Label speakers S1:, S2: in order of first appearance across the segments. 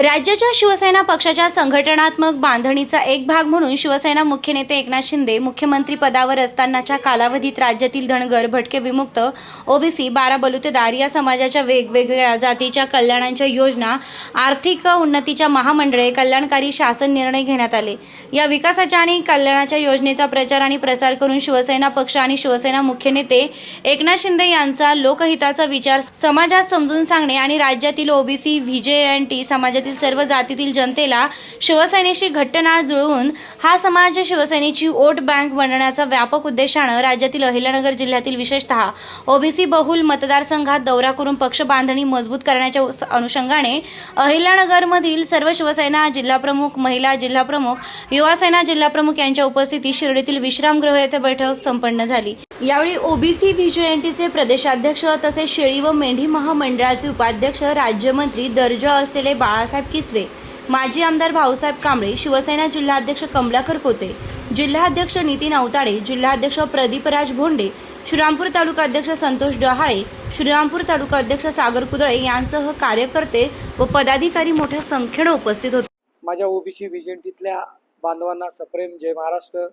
S1: राज्याच्या शिवसेना पक्षाच्या संघटनात्मक बांधणीचा एक भाग म्हणून शिवसेना मुख्य नेते एकनाथ शिंदे मुख्यमंत्री पदावर असतानाच्या कालावधीत राज्यातील धनगर भटके विमुक्त ओबीसी बारा बलुतेदार या समाजाच्या वेगवेगळ्या जातीच्या कल्याणांच्या योजना आर्थिक उन्नतीच्या महामंडळे कल्याणकारी शासन निर्णय घेण्यात आले. या विकासाच्या आणि कल्याणाच्या योजनेचा प्रचार आणि प्रसार करून शिवसेना पक्ष आणि शिवसेना मुख्य नेते एकनाथ शिंदे यांचा लोकहिताचा विचार समाजात समजून सांगणे आणि राज्यातील ओबीसी व्हीजेएनटी समाजातील सर्व जातीतील जनतेला शिवसेनेशी घट्ट नाळ जुळवून हा समाज शिवसेनेची वोट बँक बनण्याचा व्यापक उद्देशानं राज्यातील अहिल्यानगर जिल्ह्यातील विशेषतः ओबीसी बहुल मतदारसंघात दौरा करून पक्ष बांधणी मजबूत करण्याच्या अनुषंगाने अहिल्यानगरमधील सर्व शिवसेना जिल्हाप्रमुख महिला जिल्हाप्रमुख युवासेना जिल्हाप्रमुख यांच्या उपस्थितीत शिर्डीतील विश्रामगृह येथे बैठक संपन्न झाली. यावेळी ओबीसी व्हिजयंटीचे प्रदेशाध्यक्ष तसेच शेळी व मेंढी महामंडळाचे उपाध्यक्ष राज्यमंत्री दर्जा असलेले बाळासाहेब किसवे माजी आमदार भाऊसाहेब कांबळे शिवसेना जिल्हाध्यक्ष कमलाकर कोते जिल्हाध्यक्ष नितीन अवताडे जिल्हाध्यक्ष प्रदीपराज भोंडे श्रीरामपूर तालुका अध्यक्ष संतोष डहाळे श्रीरामपूर तालुका अध्यक्ष सागर कुदळे यांसह कार्यकर्ते व पदाधिकारी मोठ्या संख्येनं उपस्थित होते.
S2: माझ्या ओबीसी विजेंटीतल्या बांधवांना सप्रेम जय महाराष्ट्र.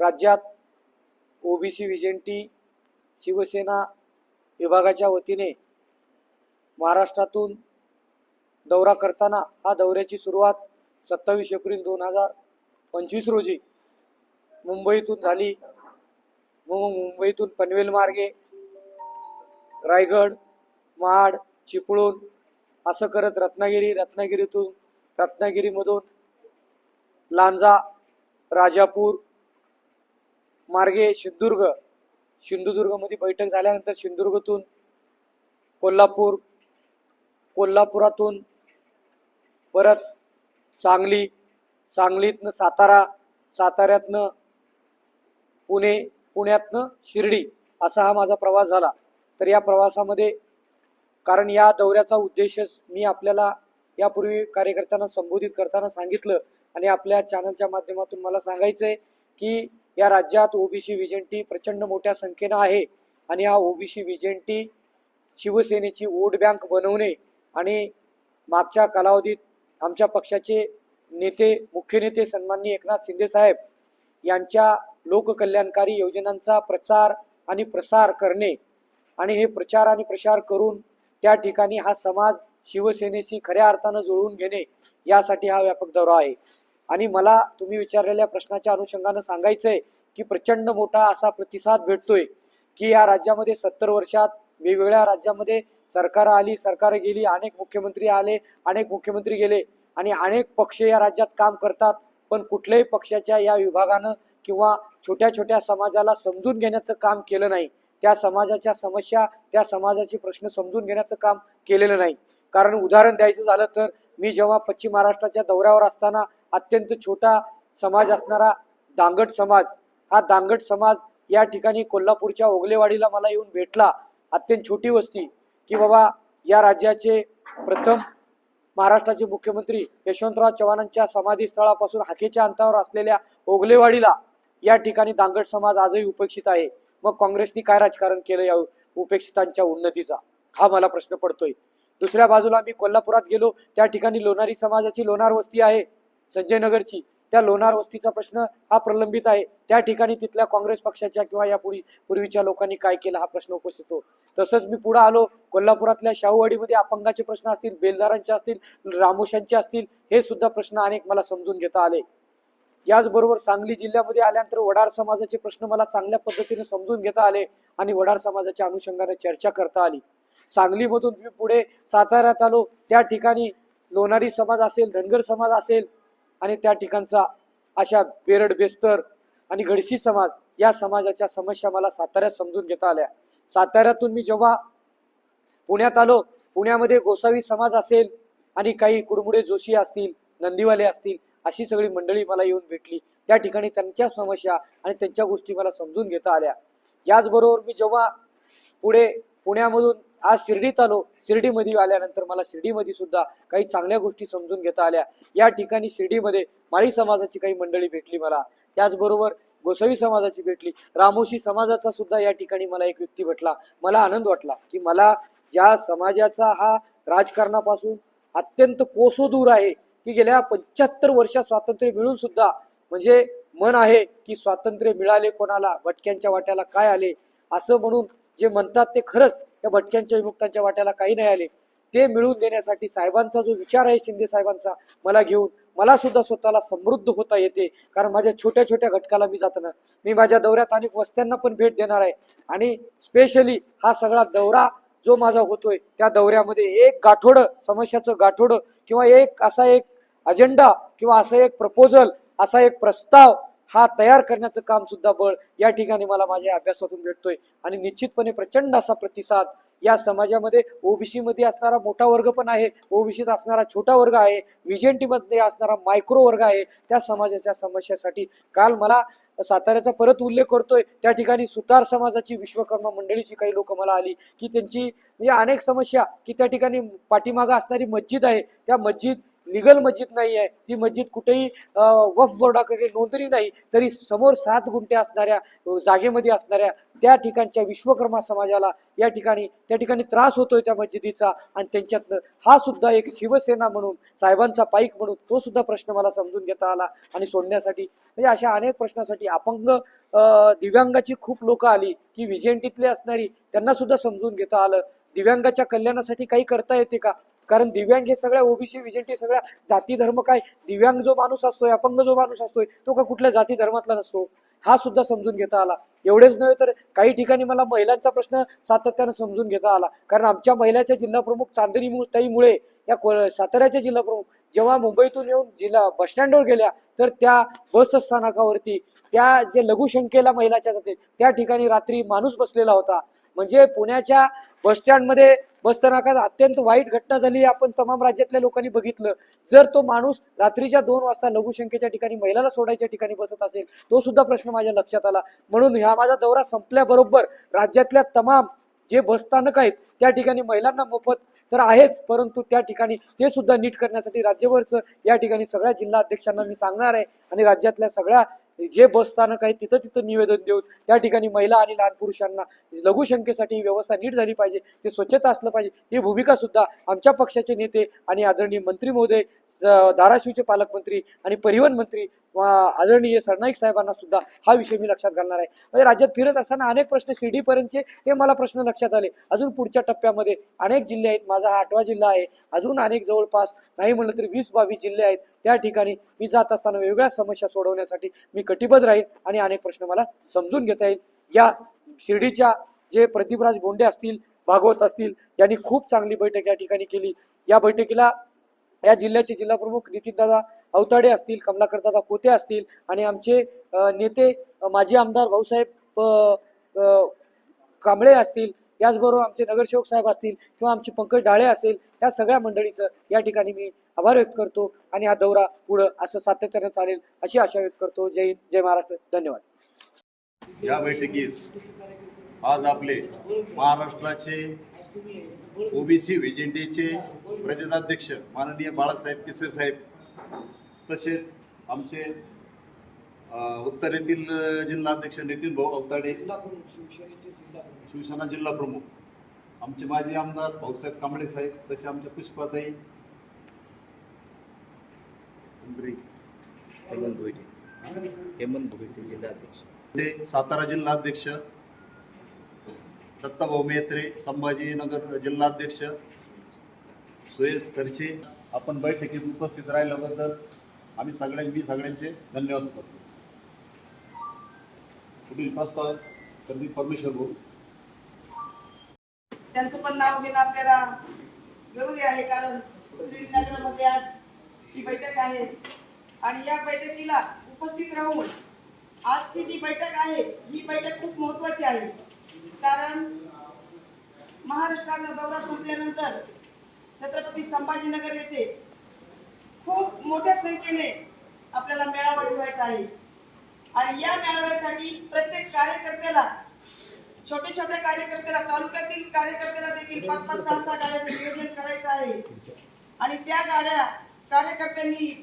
S2: राज्यात ओबीसी विजेंटी शिवसेना विभागाच्या वतीने महाराष्ट्रातून दौरा करताना हा दौऱ्याची सुरुवात सत्तावीस एप्रिल दोन हजार पंचवीस रोजी मुंबईतून झाली. मग मुंबईतून पनवेल मार्गे रायगड महाड चिपळूण असं करत रत्नागिरी रत्नागिरीतून रत्नागिरीमधून लांजा राजापूर मार्गे सिंधुदुर्ग. सिंधुदुर्गमध्ये बैठक झाल्यानंतर सिंधुदुर्गतून कोल्हापूर कोल्हापुरातून परत सांगली सांगलीतनं सातारा साताऱ्यातनं पुणे पुण्यातनं शिर्डी असा हा माझा प्रवास झाला. तर या प्रवासामध्ये कारण या दौऱ्याचा उद्देशच मी आपल्याला यापूर्वी कार्यकर्त्यांना संबोधित करताना सांगितलं आणि आपल्या चॅनलच्या माध्यमातून मला सांगायचं आहे की या राज्यात ओबीसी विजेंटी प्रचंड मोठ्या संख्येनं आहे आणि हा ओबीसी विजेंटी शिवसेनेची वोट बँक बनवणे आणि मागच्या कालावधीत आमच्या पक्षाचे नेते मुख्य नेते सन्माननीय एकनाथ शिंदेसाहेब यांच्या लोककल्याणकारी योजनांचा प्रचार आणि प्रसार करणे आणि हे प्रचार आणि प्रसार करून त्या ठिकाणी हा समाज शिवसेनेशी खऱ्या अर्थानं जुळवून घेणे यासाठी हा व्यापक दौरा आहे. आणि मला तुम्ही विचारलेल्या प्रश्नाच्या अनुषंगानं सांगायचं आहे की प्रचंड मोठा असा प्रतिसाद भेटतोय की या राज्यामध्ये सत्तर वर्षात वेगवेगळ्या राज्यामध्ये सरकार आली सरकार गेली अनेक मुख्यमंत्री आले अनेक मुख्यमंत्री गेले आणि अनेक पक्ष या राज्यात काम करतात. पण कुठल्याही पक्षाच्या या विभागानं किंवा छोट्या छोट्या समाजाला समजून घेण्याचं काम केलं नाही. त्या समाजाच्या समस्या त्या समाजाचे प्रश्न समजून घेण्याचं काम केलेलं नाही. कारण उदाहरण द्यायचं झालं तर मी जेव्हा पश्चिम महाराष्ट्राच्या दौऱ्यावर असताना अत्यंत छोटा समाज असणारा दांगट समाज हा दांगट समाज या ठिकाणी कोल्हापूरच्या ओगलेवाडीला मला येऊन भेटला. अत्यंत छोटी वस्ती की बाबा या राज्याचे प्रथम महाराष्ट्राचे मुख्यमंत्री यशवंतराव चव्हाणांच्या समाधीस्थळापासून हाकेच्या अंतावर असलेल्या ओगलेवाडीला या ठिकाणी दांगट समाज आजही उपेक्षित आहे. मग काँग्रेसनी काय राजकारण केलं या उपेक्षितांच्या उन्नतीचा? हा मला प्रश्न पडतोय. दुसऱ्या बाजूला मी कोल्हापुरात गेलो. त्या ठिकाणी लोणारी समाजाची लोणार वस्ती आहे. संजय नगरची त्या लोणार वस्तीचा प्रश्न हा प्रलंबित आहे. त्या ठिकाणी तिथल्या काँग्रेस पक्षाच्या किंवा या पूर्वी पूर्वीच्या लोकांनी काय केलं हा प्रश्न उपस्थित होतो. तसंच मी पुढे आलो. कोल्हापुरातल्या शाहूवाडीमध्ये अपंगाचे प्रश्न असतील बेलदारांचे असतील रामोशांचे असतील हे सुद्धा प्रश्न अनेक मला समजून घेता आले. याचबरोबर सांगली जिल्ह्यामध्ये आल्यानंतर वडार समाजाचे प्रश्न मला चांगल्या पद्धतीने समजून घेता आले आणि वडार समाजाच्या अनुषंगाने चर्चा करता आली. सांगलीमधून मी पुढे साताऱ्यात आलो. त्या ठिकाणी लोणारी समाज असेल धनगर समाज असेल आणि त्या ठिकाणचा अशा बेरड बेस्तर आणि घडशी समाज या समाजाच्या समस्या मला साताऱ्यात समजून घेता आल्या. साताऱ्यातून मी जेव्हा पुण्यात आलो पुण्यामध्ये गोसावी समाज असेल आणि काही कुडमुडे जोशी असतील नंदीवाले असतील अशी सगळी मंडळी मला येऊन भेटली. त्या ठिकाणी त्यांच्या समस्या आणि त्यांच्या गोष्टी मला समजून घेता आल्या. याचबरोबर मी जेव्हा पुढे पुण्यामधून आज शिर्डीत आलो. शिर्डीमध्ये आल्यानंतर मला शिर्डीमध्ये सुद्धा काही चांगल्या गोष्टी समजून घेता आल्या. या ठिकाणी शिर्डीमध्ये माळी समाजाची काही मंडळी भेटली मला. त्याचबरोबर गोसावी समाजाची भेटली. रामोशी समाजाचा सुद्धा या ठिकाणी मला एक व्यक्ती भेटला. मला आनंद वाटला की मला ज्या समाजाचा हा राजकारणापासून अत्यंत कोसो दूर आहे की गेल्या पंच्याहत्तर वर्षात स्वातंत्र्य मिळून सुद्धा म्हणजे मन आहे की स्वातंत्र्य मिळाले कोणाला भटक्यांच्या वाट्याला काय आले असं म्हणून जे म्हणतात ते खरंच या भटक्यांच्या विमुक्तांच्या वाट्याला काही नाही आले. ते मिळवून देण्यासाठी साहेबांचा जो विचार आहे शिंदे साहेबांचा मला घेऊन मला सुद्धा स्वतःला समृद्ध होता येते. कारण माझ्या छोट्या छोट्या घटकाला मी जाताना मी माझ्या दौऱ्यात अनेक वस्त्यांना पण भेट देणार आहे. आणि स्पेशली हा सगळा दौरा जो माझा होतोय त्या दौऱ्यामध्ये एक गाठोडं समस्याचं गाठोडं किंवा एक असा एक अजेंडा किंवा असं एक प्रपोजल असा एक प्रस्ताव हा तयार करण्याचं काम सुद्धा बळ या ठिकाणी मला माझ्या अभ्यासातून भेटतोय. आणि निश्चितपणे प्रचंड असा प्रतिसाद या समाजामध्ये ओबीसी मध्ये असणारा मोठा वर्ग पण आहे ओबीसीत असणारा छोटा वर्ग आहे व्हिजेंटी मध्ये असणारा मायक्रो वर्ग आहे त्या समाजाच्या समस्यासाठी काल मला साताऱ्याचा परत उल्लेख करतोय. त्या ठिकाणी सुतार समाजाची विश्वकर्मा मंडळीची काही लोक मला आली की त्यांची म्हणजे अनेक समस्या की त्या ठिकाणी पाठीमागं असणारी मस्जिद आहे त्या मस्जिद लिगल मस्जिद नाही आहे. ती मस्जिद कुठेही वफ बोर्डाकडे नोंदणी नाही तरी समोर सात गुंठे असणाऱ्या जागेमध्ये असणाऱ्या त्या ठिकाणच्या विश्वकर्मा समाजाला या ठिकाणी त्या ठिकाणी त्रास होतोय त्या मस्जिदीचा आणि त्यांच्यातनं हा सुद्धा एक शिवसेना म्हणून साहेबांचा पाईक म्हणून तो सुद्धा प्रश्न मला समजून घेता आला आणि सोडण्यासाठी म्हणजे अशा अनेक प्रश्नासाठी अपंग दिव्यांगाची खूप लोक आली की विजेंटीतले असणारी त्यांना सुद्धा समजून घेता आलं. दिव्यांगाच्या कल्याणासाठी काही करता येते का? कारण दिव्यांग हे सगळ्या ओबीसी विजेंटी सगळ्या जाती धर्म काय? दिव्यांग जो माणूस असतोय अपंग जो माणूस असतोय तो का कुठल्या जाती धर्मातला नसतो? हा सुद्धा समजून घेता आला. एवढेच नव्हे तर काही ठिकाणी मला महिलांचा प्रश्न सातत्यानं समजून घेता आला. कारण आमच्या महिलाच्या जिल्हा प्रमुख चांदणी मु- ताईमुळे या को- साताऱ्याच्या जिल्हा प्रमुख जेव्हा मुंबईतून येऊन जिल्हा बस स्टँडवर गेल्या तर त्या बस स्थानकावरती त्या जे लघुशंकेला महिलाच्या जाते त्या ठिकाणी रात्री माणूस बसलेला होता. म्हणजे पुण्याच्या बस बसचा बस अत्यंत वाईट घटना झाली. आपण तमाम राज्यातल्या लोकांनी बघितलं. जर तो माणूस रात्रीच्या दोन वाजता लघुशंकेच्या ठिकाणी महिलाला सोडायच्या ठिकाणी बसत असेल तो सुद्धा प्रश्न माझ्या लक्षात आला. म्हणून ह्या माझा दौरा संपल्याबरोबर राज्यातल्या तमाम जे बसस्थानक आहेत त्या ठिकाणी महिलांना मोफत तर आहेच परंतु त्या ठिकाणी ते सुद्धा नीट करण्यासाठी राज्यभरचं या ठिकाणी सगळ्या जिल्हा अध्यक्षांना मी सांगणार आहे. आणि राज्यातल्या सगळ्या जे बसस्थानक आहे तिथं तिथं निवेदन देऊन त्या ठिकाणी महिला आणि लहान पुरुषांना लघुशंकेसाठी व्यवस्था नीट झाली पाहिजे ते स्वच्छता असलं पाहिजे ही भूमिका सुद्धा आमच्या पक्षाचे नेते आणि आदरणीय मंत्री महोदय धाराशिवचे पालकमंत्री आणि परिवहन मंत्री आदरणीय सरनाईक साहेबांना सुद्धा हा विषय मी लक्षात घालणार आहे. म्हणजे राज्यात फिरत असताना अनेक प्रश्न शिर्डीपर्यंतचे हे मला प्रश्न लक्षात आले. अजून पुढच्या टप्प्यामध्ये अनेक जिल्हे आहेत. माझा हा आठवा जिल्हा आहे. अजून अनेक जवळपास नाही म्हणलं तरी वीस बावीस जिल्हे आहेत. त्या ठिकाणी मी जात असताना वेगवेगळ्या समस्या सोडवण्यासाठी मी कटिबद्ध राहील आणि अनेक प्रश्न मला समजून घेता येईल. या शिर्डीच्या जे प्रदीपराज बोंडे असतील भागवत असतील यांनी खूप चांगली बैठक या ठिकाणी केली. या बैठकीला या जिल्ह्याचे जिल्हा प्रमुख नितीनदादा अवताडे असतील कमलाकरदादा कोते असतील आणि आमचे नेते माजी आमदार भाऊसाहेब कांबळे असतील याचबरोबर आमचे नगरसेवक साहेब असतील किंवा आमचे पंकज डाळे असेल या सगळ्या मंडळीचं या ठिकाणी मी आभार व्यक्त करतो आणि हा दौरा पुढं असं सातत्यानं चालेल अशी आशा व्यक्त करतो. जय हिंद जय महाराष्ट्र. धन्यवाद.
S3: या बैठकीस आज आपले महाराष्ट्राचे ओबीसी व्हिजेंटीचे प्रदेशाध्यक्ष माननीय बाळासाहेब किसवे साहेब तसेच आमचे उत्तरेतील जिल्हाध्यक्ष नितीन भाऊ अवताडे शिवसेना जिल्हा प्रमुख. आमचे माजी आमदार भाऊसाहेब कांबळे साहेब तसे आमच्या पुष्पाताई
S4: हेमंत भोईटे. हेमंत भोईटे जिल्हाध्यक्ष.
S3: ते सातारा जिल्हाध्यक्ष दत्ताभाऊ मेत्रे संभाजीनगर जिल्हाध्यक्ष सुयश खर्चे आपण बैठकीत उपस्थित राहिल्याबद्दल आम्ही सगळ्यां मी सगळ्यांचे धन्यवाद करतो. पुढील प्रस्ताव मी परमेश्वर भाऊ
S5: त्यांचं पण नाव घेणं आपल्याला जरुरी आहे कारण श्रीनगरमध्ये आज ही बैठक आहे. आणि या बैठकीला उपस्थित राहून आजची जी बैठक आहे ही बैठक खूप महत्वाची आहे. कारण महाराष्ट्राचा दौरा संपल्यानंतर छत्रपती संभाजीनगर येथे खूप मोठ्या संख्येने आपल्याला मेळावा ठेवायचा आहे. आणि या मेळाव्यासाठी प्रत्येक कार्यकर्त्याला छोट्या छोट्या कार्यकर्त्याला तालुक्यातील कार्यकर्त्याला देखील पाच पाच सहा सहा गाड्यांचं नियोजन करायचं आहे. आणि त्या गाड्या कार्यकर्त्यांनी